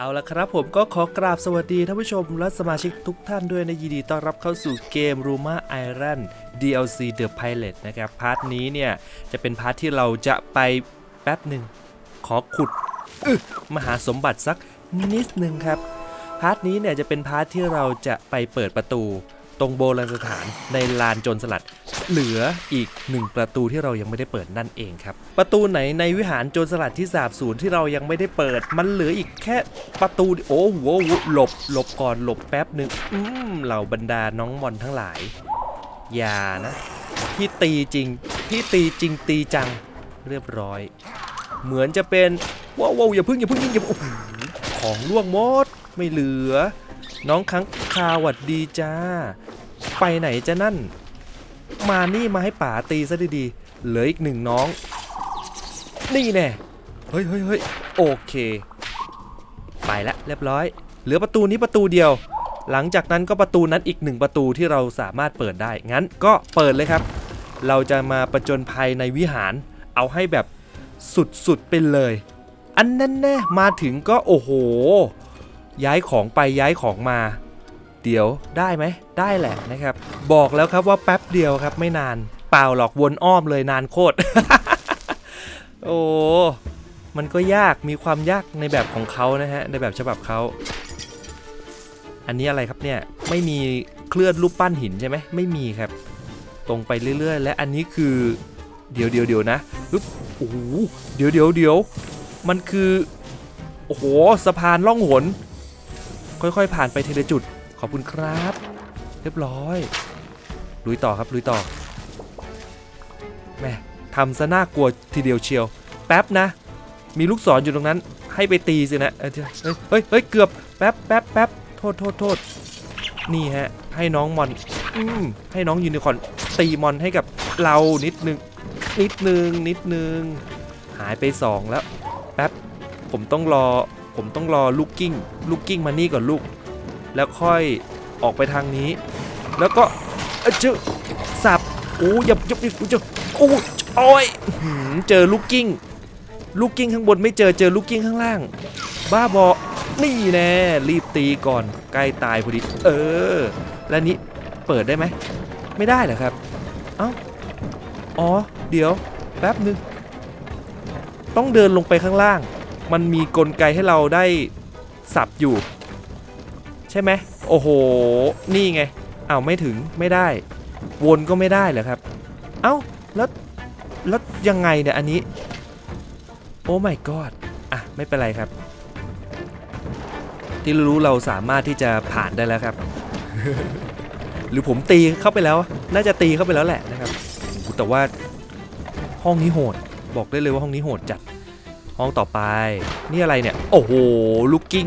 เอาละครับผมก็ขอกราบสวัสดีท่านผู้ชมและสมาชิกทุกท่านด้วยในะยินดีต้อนรับเข้าสู่เกม r u m a Iron DLC The Pilot นะครับพาร์ทนี้เนี่ย จะเป็นพาร์ทที่เราจะไปแป๊บหนึ่ง ขอขุดมหาสมบัติสักนิดหนึ่งครับ พาร์ทนี้เนี่ยจะเป็นพาร์ทที่เราจะไปเปิดประตู ตรงโบราณสถานในลานจนสลัด เหลืออีกหนึ่งประตูที่เรายังไม่ได้เปิดนั่นเองครับ ประตูไหนในวิหารโจรสลัดที่สาบสูญที่เรายังไม่ได้เปิด มันเหลืออีกแค่ประตูโอ้โหหลบหลบก่อนหลบแป๊บหนึ่งอืมเหล่าบรรดาน้องมอนทั้งหลาย อย่านะพี่ตีจริงพี่ตีจริงตีจังเรียบร้อย เหมือนจะเป็นว้าวอย่าพึ่งอย่าพึ่งยิงอย่าของล่วงมดไม่เหลือ น้องค้างคาหวัดดีจ้า ไปไหนจะนั่น มานี่มาให้ป่าตีซะดีๆ เหลืออีกหนึ่งน้อง นี่แน่เฮ้ยเฮ้ยเฮ้ยโอเค ไปละเรียบร้อย เหลือประตูนี้ประตูเดียว หลังจากนั้นก็ประตูนั้นอีกหนึ่งประตูที่เราสามารถเปิดได้ งั้นก็เปิดเลยครับ เราจะมาประจนภัยในวิหาร เอาให้แบบสุดๆไปเลย อันนั้นแน่มาถึงก็โอ้โห ย้ายของไปย้ายของมา เดียวได้ไหมได้แหละนะครับ บอกแล้วครับว่าแป๊บเดียวครับไม่นานเปล่าหรอกวนอ้อมเลยนานโคตรโอ้มันก็ยากมีความยากในแบบของเขานะฮะในแบบฉบับเขาอันนี้อะไรครับเนี่ยไม่มีเคลื่อนรูปปั้นหินใช่ไหมไม่มีครับ ตรงไปเรื่อย ๆ และอันนี้คือเดี๋ยวเดี๋ยวเดี๋ยวนะปึ๊บโอ้โหเดี๋ยวเดี๋ยวเดี๋ยวมันคือโอ้โหสะพานล่องหนค่อยๆ ผ่านไปทีละจุด ขอบคุณครับ เรียบร้อย ลุยต่อครับลุยต่อแม่ทำซะน่ากลัวทีเดียวเชียว แป๊บนะ มีลูกศรออยู่ตรงนั้น ให้ไปตีสินะเฮ้ยเฮ้ยเกือบแป๊บแป๊บแป๊บโทษโทษโทษนี่ฮะ ให้น้องมอนอืมให้น้องยูนิคอนตีมอนให้กับเรานิดนึง นิดนึง นิดนึง หายไป 2 แล้ว แป๊บ ผมต้องรอ ผมต้องรอลูกกิ้ง ลูกกิ้งมานี่ก่อนลูก แล้วค่อยออกไปทางนี้ แล้วก็เจึ๊สับโอ้ยับยับยับยับโอ้โอ้ยเจอลูกกิ้ง ลูกกิ้งข้างบนไม่เจอเจอลูกกิ้งข้างล่าง บ้าบอ นี่แน่รีบตีก่อนใกล้ตายพอดี เออ และนี้เปิดได้ไหม ไม่ได้เหรอครับ เอ้า อ๋อ เดี๋ยว แป๊บหนึ่งต้องเดินลงไปข้างล่าง มันมีกลไกให้เราได้สับอยู่ ใช่ไหมโอ้โห นี่ไงอ้าวไม่ถึงไม่ได้ วนก็ไม่ได้เหรอครับ เอ้าแล้วแล้วยังไงเนี่ยอันนี้ โอ้ไม่กอดอะไม่เป็นไรครับ ที่รู้เราสามารถที่จะผ่านได้แล้วครับ หรือผมตีเข้าไปแล้ว น่าจะตีเข้าไปแล้วแหละนะครับแต่ว่าห้องนี้โหด บอกได้เลยว่าห้องนี้โหดจัดห้องต่อไป นี่อะไรเนี่ย โอ้โหลูกกิ้ง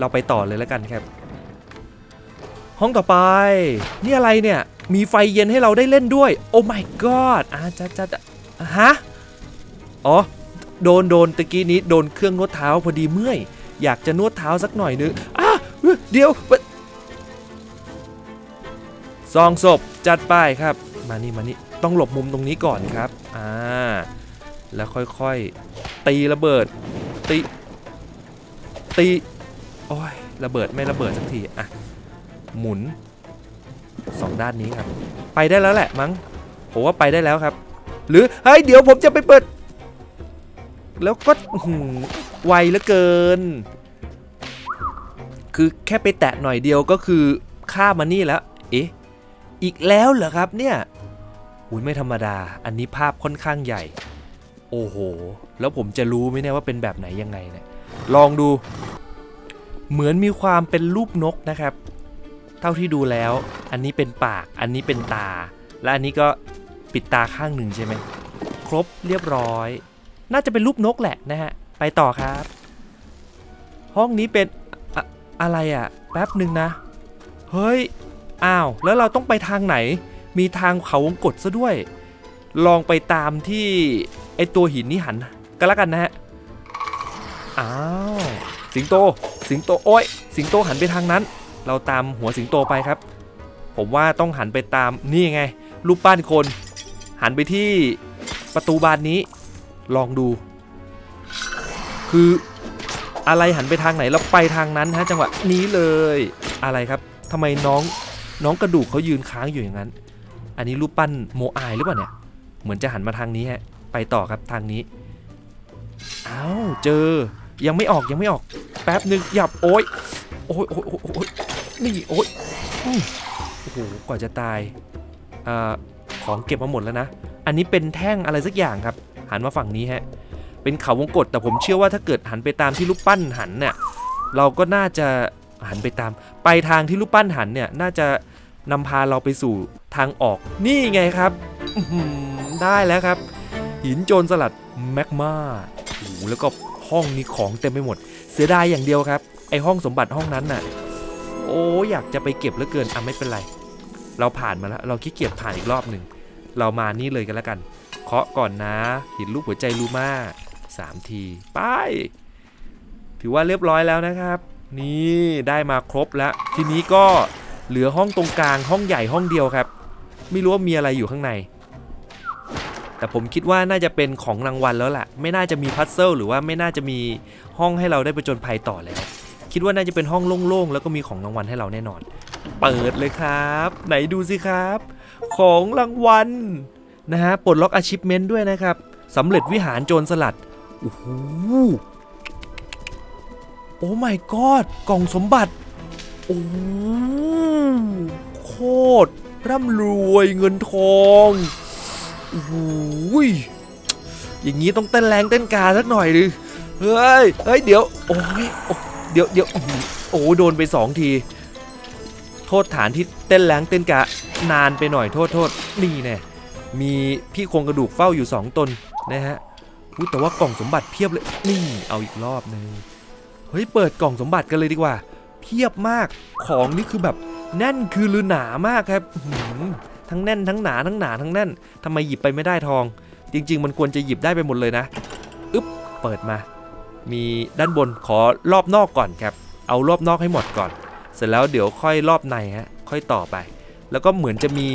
เราไปต่อเลยแล้วกันครับ ห้องต่อไป นี่อะไรเนี่ย มีไฟเย็นให้เราได้เล่นด้วย โอ้ my god อะจะจะจะอะฮะ อ๋อ โดนโดนตะกี้นี้โดนเครื่องนวดเท้าพอดีเมื่อย อยากจะนวดเท้าสักหน่อยนึงอะเดี๋ยวซองศพจัดไปครับ มานี่มานี่ต้องหลบมุมตรงนี้ก่อนครับ อ่า แล้วค่อยๆ ตีระเบิด ตี ตี โอ้ยระเบิดไม่ระเบิดสักทีอะหมุนสองด้านนี้ครับ ไปได้แล้วแหละมั้งผมว่าไปได้แล้วครับ หรือเฮ้ยเดี๋ยวผมจะไปเปิด แล้วก็หือไวเหลือเกิน คือแค่ไปแตะหน่อยเดียวก็คือข้ามมานี่แล้ว เอ๊ะอีกแล้วเหรอครับเนี่ยอุ้ยไม่ธรรมดา อันนี้ภาพค่อนข้างใหญ่ โอ้โห แล้วผมจะรู้ไหมเนี่ยว่าเป็นแบบไหนยังไงเนี่ยลองดู เหมือนมีความเป็นรูปนกนะครับ เท่าที่ดูแล้ว อันนี้เป็นปาก อันนี้เป็นตา และอันนี้ก็ปิดตาข้างหนึ่งใช่ไหมครบเรียบร้อย น่าจะเป็นรูปนกแหละนะฮะ ไปต่อครับ ห้องนี้เป็นอะอะไรอะแป๊บหนึ่งนะ เฮ้ย อ้าว แล้วเราต้องไปทางไหน มีทางเขาวงกตซะด้วย ลองไปตามที่ไอตัวหินนี่หันก็แล้วกันนะฮะ อ้าว สิงโต สิงโต โอ้ย สิงโตหันไปทางนั้น เราตามหัวสิงโตไปครับ ผมว่าต้องหันไปตามนี่ไง รูปปั้นคน หันไปที่ประตูบานนี้ ลองดู คืออะไรหันไปทางไหนแล้วไปทางนั้นฮะจังหวะนี้เลย อะไรครับทำไมน้องน้องกระดูกเขายืนค้างอยู่อย่างนั้น อันนี้รูปปั้นโมอายหรือเปล่าเนี่ย เหมือนจะหันมาทางนี้ฮะ ไปต่อครับทางนี้อ้าวเจอ ยังไม่ออกยังไม่ออกแป๊บหนึ่งหยับโอ๊ยโอ๊ยโอ๊ยโอ๊ยนี่โอ๊ยโอ้โหกว่าจะตายอ่าของเก็บมาหมดแล้วนะ อันนี้เป็นแท่งอะไรสักอย่างครับ หันมาฝั่งนี้ฮะ เป็นเขาวงกตแต่ผมเชื่อว่าถ้าเกิดหันไปตามที่รูปปั้นหันเนี่ยเราก็น่าจะหันไปตาม ไปทางที่รูปปั้นหันเนี่ยน่าจะนำพาเราไปสู่ทางออกนี่ไงครับได้แล้วครับ หินโจรสลัดแมกมาโอ้แล้วก็ ห้องนี้ของเต็มไปหมด เสียดายอย่างเดียวครับ ไอห้องสมบัติห้องนั้นน่ะ โอ้อยากจะไปเก็บเหลือเกินอะไม่เป็นไร เราผ่านมาแล้ว เราขี้เกียจผ่านอีกรอบหนึ่ง เรามานี่เลยกันแล้วกัน เคาะก่อนนะ หินรูปหัวใจลูมาสามที ไป ถือว่าเรียบร้อยแล้วนะครับ นี่ได้มาครบแล้ว ทีนี้ก็เหลือห้องตรงกลางห้องใหญ่ห้องเดียวครับ ไม่รู้ว่ามีอะไรอยู่ข้างใน แต่ผมคิดว่าน่าจะเป็นของรางวัลแล้วล่ะ ไม่น่าจะมีพัซเซิลหรือว่าไม่น่าจะมีห้องให้เราได้ไปจนภัยต่อแล้ว คิดว่าน่าจะเป็นห้องโล่งๆแล้วก็มีของรางวัลให้เราแน่นอน เปิดเลยครับ ไหนดูสิครับ ของรางวัลนะฮะปลดล็อก achievement ด้วยนะครับสำเร็จวิหารโจรสลัดโอ้โหโอ้ my god กล่องสมบัติ โอ้โคตรร่ำรวยเงินทอง โอ้โหยอย่างนี้ต้องเต้นแรงเต้นกาสักหน่อยดิเฮ้ยเฮ้ยเดี๋ยวโอ้ยโอ้เดี๋ยวเดี๋ยวโอ้โดนไปสองที โทษฐานที่เต้นแรงเต้นกานานไปหน่อยโทษโทษนี่แน่มีพี่โครงกระดูกเฝ้าอยู่ 2 ตนนะฮะอุ๊ยแต่ว่ากล่องสมบัติเพียบเลยนี่เอาอีกรอบหนึงเฮ้ยเปิดกล่องสมบัติกันเลยดีกว่า เพียบมากของนี่คือแบบแน่นคือลือหนามากครับ ทั้งแน่นทั้งหนาทั้งหนาทั้งแน่นทำไมหยิบไปไม่ได้ทอง จริง ๆ มันควรจะหยิบได้ไปหมดเลยนะอึ๊บเปิดมา มีด้านบนขอรอบนอกก่อนครับ เอารอบนอกให้หมดก่อน เสร็จแล้วเดี๋ยวค่อยรอบในฮะค่อยต่อไป แล้วก็เหมือนจะมี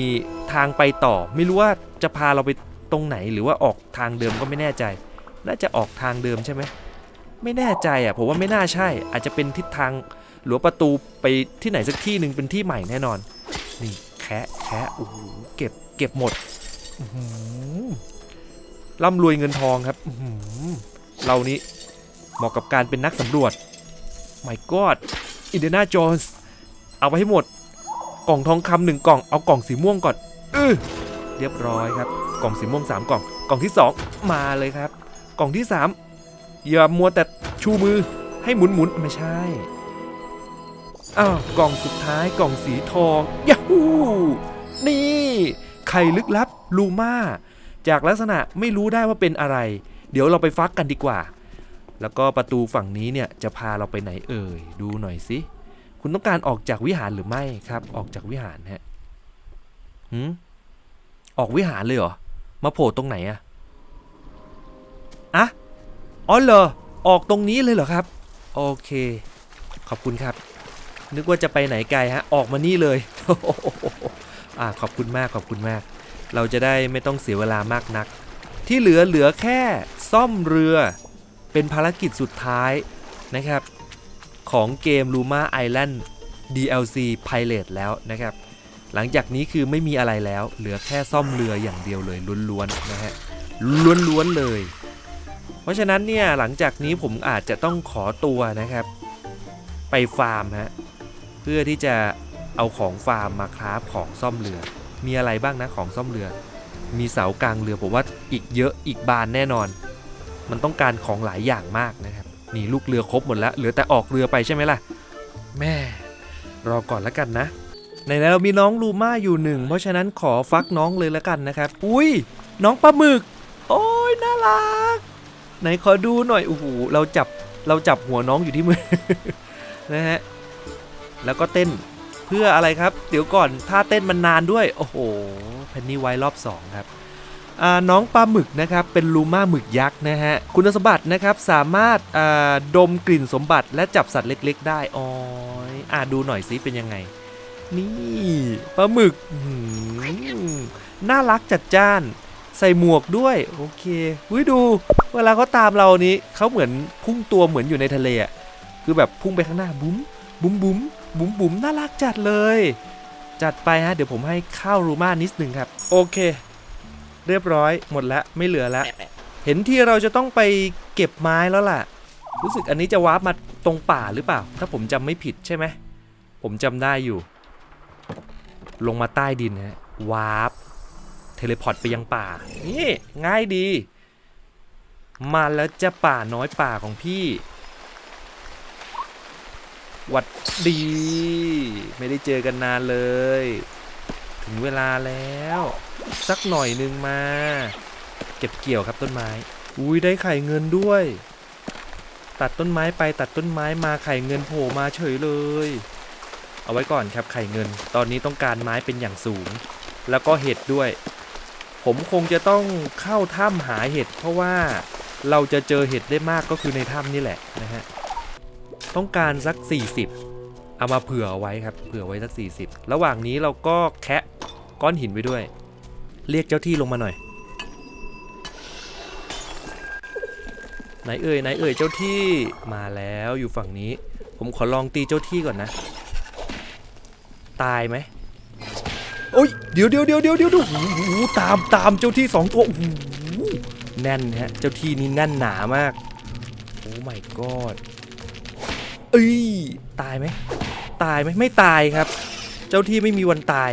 ทางไปต่อ ไม่รู้ว่าจะพาเราไปตรงไหนหรือว่าออกทางเดิมก็ไม่แน่ใจ น่าจะออกทางเดิมใช่ไหมไม่แน่ใจอะผมว่าไม่น่าใช่ อาจจะเป็นทิศทางหรือว่าประตูไปที่ไหนสักที่หนึ่งเป็นที่ใหม่แน่นอน นี่ แคะแคะโอ้โหเก็บเก็บหมดร่ำรวยเงินทองครับเรานี้เหมาะกับการเป็นนักสำรวจ my god อินเดน่าโจนส์เอาไปให้หมด กล่องทองคำหนึ่งกล่องเอากล่องสีม่วงก่อนเออเรียบร้อยครับ กล่องสีม่วงสามกล่อง กล่องที่สองมาเลยครับ กล่องที่สามอย่ามัวแต่ชูมือให้หมุนหมุนไม่ใช่ อ้าวกล่องสุดท้ายกล่องสีทองยาฮูนี่ไข่ลึกลับลูมาจากลักษณะไม่รู้ได้ว่าเป็นอะไร เดี๋ยวเราไปฟักกันดีกว่า แล้วก็ประตูฝั่งนี้เนี่ยจะพาเราไปไหนเอ่ยดูหน่อยสิคุณต้องการออกจากวิหารหรือไม่ครับ ออกจากวิหารฮะหืมออกวิหารเลยเหรอมาโผล่ตรงไหนอะอะอ๋อเหรอออกตรงนี้เลยเหรอครับ โอเค ขอบคุณครับ นึกว่าจะไปไหนไกลฮะ ออกมานี่เลยอ่าขอบคุณมากขอบคุณมาก เราจะได้ไม่ต้องเสียเวลามากนัก ที่เหลือเหลือแค่ซ่อมเรือ เป็นภารกิจสุดท้ายนะครับ ของเกม Luma Island DLC Pilot แล้วนะครับ หลังจากนี้คือไม่มีอะไรแล้ว เหลือแค่ซ่อมเรืออย่างเดียวเลยล้วนๆนะฮะล้วนๆเลย เพราะฉะนั้นเนี่ยหลังจากนี้ผมอาจจะต้องขอตัวนะครับ ไปฟาร์มฮะ พื่อที่จะเอาของฟาร์มมาคราฟของซ่อมเรือ มีอะไรบ้างนะของซ่อมเรือ มีเสากลางเรือผมว่าอีกเยอะอีกบานแน่นอน มันต้องการของหลายอย่างมากนะครับนี่ลูกเรือครบหมดแล้วเหลือแต่ออกเรือไปใช่ไหมล่ะ แม่รอก่อนแล้วกันนะในนั้นเรามีน้องลูมาอยู่หนึ่งเพราะฉะนั้นขอฟักน้องเลยแล้วกันนะครับ อุ้ยน้องปลาหมึก โอ้ยน่ารัก ไหนขอดูหน่อยโอ้โหเราจับเราจับหัวน้องอยู่ที่มือนะฮะ แล้วก็เต้นเพื่ออะไรครับ เดี๋ยวก่อนท่าเต้นมันนานด้วย โอ้โหเพนนี่ไว้รอบ 2 ครับน้องปลาหมึกนะครับเป็นลูม่าหมึกยักษ์นะฮะคุณสมบัตินะครับสามารถดมกลิ่นสมบัติและจับสัตว์เล็ก ๆ ได้อ๋อยอ่าดูหน่อยสิเป็นยังไง นี่ปลาหมึกหน่ารักจัดจ้าน ใส่หมวกด้วยโอเควิดู เวลาเขาตามเรานี้เขาเหมือนพุ่งตัวเหมือนอยู่ในทะเลอะคือแบบพุ่งไปข้างหน้าบุ้มบุ้มบุ้ม บุ้มบุ้มน่ารักจัดเลย จัดไปฮะ เดี๋ยวผมให้ข้าวรูมานิดหนึ่งครับ โอเค เรียบร้อยหมดแล้วไม่เหลือแล้ว เห็นที่เราจะต้องไปเก็บไม้แล้วล่ะ รู้สึกอันนี้จะวาร์ปมาตรงป่าหรือเปล่า ถ้าผมจำไม่ผิดใช่ไหม ผมจำได้อยู่ ลงมาใต้ดินฮะวาร์ปเทเลพอร์ตไปยังป่า นี่ ง่ายดี มาแล้วจะป่าน้อยป่าของพี่ วัดดี ไม่ได้เจอกันนานเลย ถึงเวลาแล้ว สักหน่อยหนึงมา เก็บเกี่ยวครับต้นไม้ อุ้ยได้ไข่เงินด้วย ตัดต้นไม้ไปตัดต้นไม้มาไข่เงินโผล่มาเฉยเลย เอาไว้ก่อนครับไข่เงิน ตอนนี้ต้องการไม้เป็นอย่างสูง แล้วก็เห็ดด้วย ผมคงจะต้องเข้าถ้ำหาเห็ดเพราะว่าเราจะเจอเห็ดได้มากก็คือในถ้ำนี่แหละนะฮะ ต้องการสัก 40 เอามาเผื่อเอาไว้ครับ เผื่อไว้สัก 40 ระหว่างนี้เราก็แคะก้อนหินไว้ด้วย เรียกเจ้าที่ลงมาหน่อยไหนเอ่ยไหนเอ่ยเจ้าที่มาแล้วอยู่ฝั่งนี้ ผมขอลองตีเจ้าที่ก่อนนะ ตายไหมโอ้ยเดี๋ยวเดี๋ยวเดี๋ยวเดี๋ยวเดี๋ยวโอ้โหตามตามเจ้าที่สองตัวโอ้โหแน่นฮะเจ้าที่นี่แน่นหนามากโอ้ my god เอ้ยตายไหมตายไหมไม่ตายครับ เจ้าที่ไม่มีวันตาย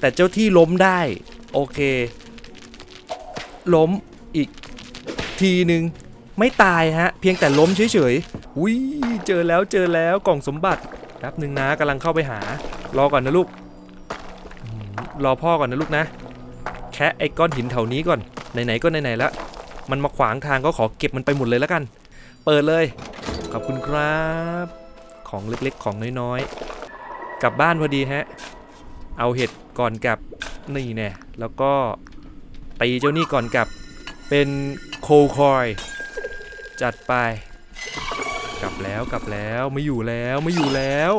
แต่เจ้าที่ล้มได้ โอเค ล้มอีกทีหนึ่งไม่ตายฮะ เพียงแต่ล้มเฉยๆอุ้ยเจอแล้วเจอแล้วกล่องสมบัติแป๊บหนึ่งนะกำลังเข้าไปหา รอก่อนนะลูก รอพ่อก่อนนะลูกนะ แค่ไอ้ก้อนหินแถวนี้ก่อน ไหนๆก็ไหนๆแล้ว มันมาขวางทางก็ขอเก็บมันไปหมดเลยแล้วกัน เปิดเลย ขอบคุณครับ ของเล็กๆของน้อยๆ กลับบ้านพอดีฮะ เอาเห็ดก่อนกลับนี่แน่แล้วก็ตีเจ้านี่ก่อนกลับ เป็นโคคอย จัดไป กลับแล้วกลับแล้วไม่อยู่แล้วไม่อยู่แล้ว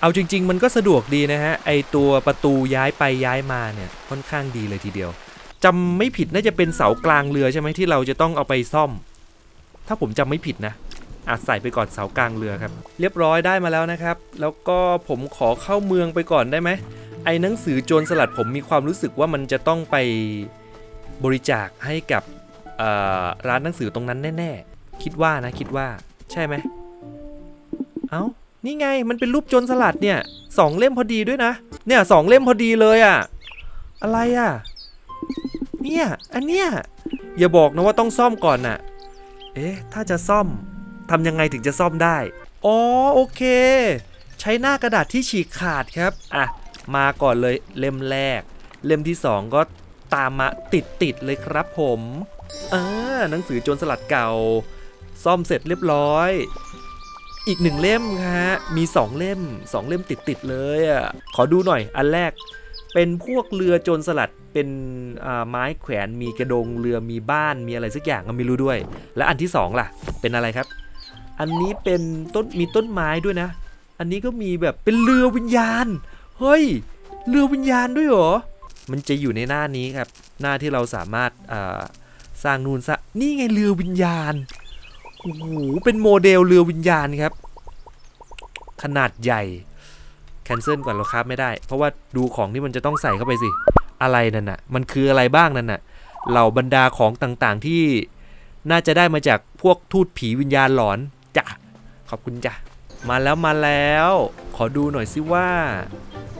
เอาจริง ๆ มันก็สะดวกดีนะฮะ ไอตัวประตูย้ายไปย้ายมาเนี่ยค่อนข้างดีเลยทีเดียวจำไม่ผิดน่าจะเป็นเสากลางเรือใช่ไหมที่เราจะต้องเอาไปซ่อม ถ้าผมจำไม่ผิดนะ อาจใส่ไปก่อนเสากลางเรือครับ เรียบร้อยได้มาแล้วนะครับ แล้วก็ผมขอเข้าเมืองไปก่อนได้ไหมไอ้หนังสือโจรสลัดผมมีความรู้สึกว่ามันจะต้องไปบริจาคให้กับร้านหนังสือตรงนั้นแน่ ๆ คิดว่านะคิดว่าใช่ไหมเอ้านี่ไงมันเป็นรูปโจรสลัดเนี่ยสองเล่มพอดีด้วยนะเนี่ยสองเล่มพอดีเลยอะ่ะอะไรอะ่ะเนี่ยอันเนี้ยอย่าบอกนะว่าต้องซ่อมก่อนน่ะ เอ๊ะ ถ้าจะซ่อม ทำยังไงถึงจะซ่อมได้ อ๋อโอเค ใช้หน้ากระดาษที่ฉีกขาดครับ อะ มาก่อนเลยเล่มแรก เล่มที่สองก็ตามมาติดติดๆเลยครับผมอ่าหนังสือโจรสลัดเก่า ซ่อมเสร็จเรียบร้อย อีกหนึ่งเล่มฮะมี 2 เล่ม 2 เล่มติดติดๆเลยอะขอดูหน่อยอันแรกเป็นพวกเรือโจรสลัดเป็นอ่าไม้แขวนมีกระดงเรือมีบ้านมีอะไรสักอย่างก็ไม่รู้ด้วย และอันที่สองล่ะ เป็นอะไรครับ อันนี้เป็นต้นมีต้นไม้ด้วยนะ อันนี้ก็มีแบบเป็นเรือวิญญาณ เฮ้ย เรือวิญญาณด้วยเหรอ มันจะอยู่ในหน้านี้ครับ หน้าที่เราสามารถสร้างนูนสร้างนี่ไงเรือวิญญาณ โอ้โห เป็นโมเดลเรือวิญญาณครับ ขนาดใหญ่ แคนเซิลก่อนเราครับไม่ได้ เพราะว่าดูของที่มันจะต้องใส่เข้าไปสิ อะไรนั่นน่ะ มันคืออะไรบ้างนั่นน่ะ เหล่าบรรดาของต่างๆที่น่าจะได้มาจากพวกทูตผีวิญญาณหลอน จ้ะขอบคุณจ้ะมาแล้วมาแล้ว ขอดูหน่อยสิว่า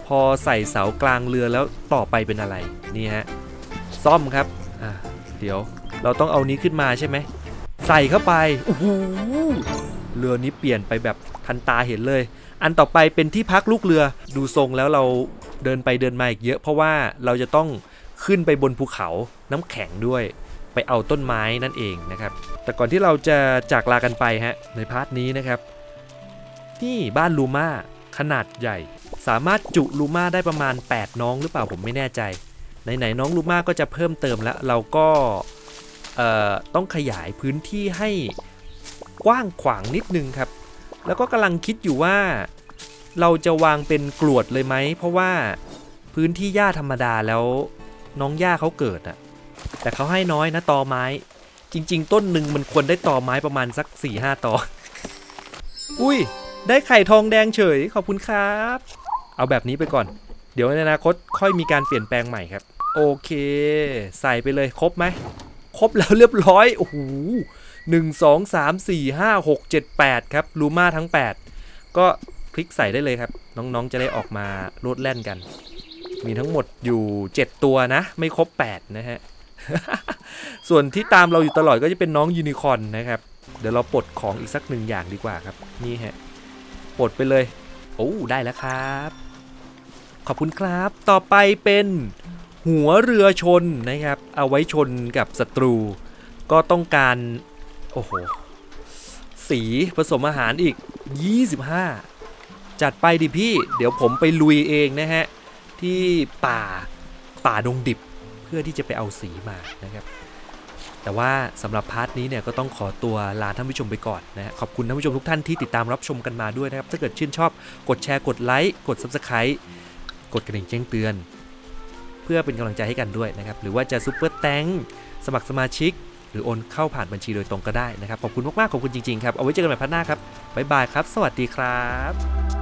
พอใส่เสากลางเรือแล้วต่อไปเป็นอะไรนี่ฮะซ่อมครับอะเดี๋ยวเราต้องเอานี้ขึ้นมาใช่ไหมใส่เข้าไปโอ้โหเรือนี้เปลี่ยนไปแบบทันตาเห็นเลย อันต่อไปเป็นที่พักลูกเรือดูทรงแล้วเราเดินไปเดินมาอีกเยอะ เพราะว่าเราจะต้องขึ้นไปบนภูเขาน้ำแข็งด้วย ไปเอาต้นไม้นั่นเองนะครับ แต่ก่อนที่เราจะจากลากันไปฮะในพาร์ทนี้นะครับนี่บ้านลูมาขนาดใหญ่ สามารถจุลูมาได้ประมาณ 8 น้องหรือเปล่าผมไม่แน่ใจไหนๆน้องลูมาก็จะเพิ่มเติมแล้วเราก็ต้องขยายพื้นที่ให้กว้างขวางนิดนึงครับ แล้วก็กำลังคิดอยู่ว่าเราจะวางเป็นกรวดเลยไหม เพราะว่าพื้นที่หญ้าธรรมดาแล้วน้องหญ้าเขาเกิดอะแต่เขาให้น้อยนะตอไม้ จริง ๆ ต้นหนึ่งมันควรได้ต่อไม้ประมาณสัก4ี่ห้าต่อ อุ้ย ได้ไข่ทองแดงเฉย ขอบคุณครับ เอาแบบนี้ไปก่อน เดี๋ยวในอนาคตค่อยมีการเปลี่ยนแปลงใหม่ครับ โอเค ใส่ไปเลยครบไหม ครบแล้วเรียบร้อย โอ้โหหนึ่งสองสามสี่ห้าหกเจ็ดแปดครับ ลูมาทั้ง 8 ก็คลิกใส่ได้เลยครับ น้องๆจะได้ออกมาโลดแล่นกัน มีทั้งหมดอยู่ 7 ตัวนะ ไม่ครบ 8 นะฮะ ส่วนที่ตามเราอยู่ตลอดก็จะเป็นน้องยูนิคอนนะครับ เดี๋ยวเราปลดของอีกสักหนึ่งอย่างดีกว่าครับ นี่ฮะปลดไปเลย โอ้ได้แล้วครับ ขอบคุณครับ ต่อไปเป็นหัวเรือชนนะครับ เอาไว้ชนกับศัตรู ก็ต้องการ โอ้โห สีผสมอาหารอีก 25 จัดไปดิพี่ เดี๋ยวผมไปลุยเองนะฮะ ที่ป่าป่าดงดิบ พื่อที่จะไปเอาสีมานะครับ แต่ว่าสำหรับพาร์ทนี้เนี่ยก็ต้องขอตัวลาท่านผู้ชมไปก่อนนะขอบคุณท่านผู้ชมทุกท่านที่ติดตามรับชมกันมาด้วยนะครับ ถ้าเกิดชื่นชอบกดแชร์กดไลค์กด Subscribe กดกระดิ่งแจ้งเตือน เพื่อเป็นกำลังใจให้กันด้วยนะครับ หรือว่าจะซุปเปอร์แตงสมัครสมาชิก หรือโอนเข้าผ่านบัญชีโดยตรงก็ได้นะครับขอบคุณมากๆขอบคุณจริงๆครับเอาไว้เจอกันใหม่พัดหน้าครับบ๊ายบายครับ สวัสดีครับ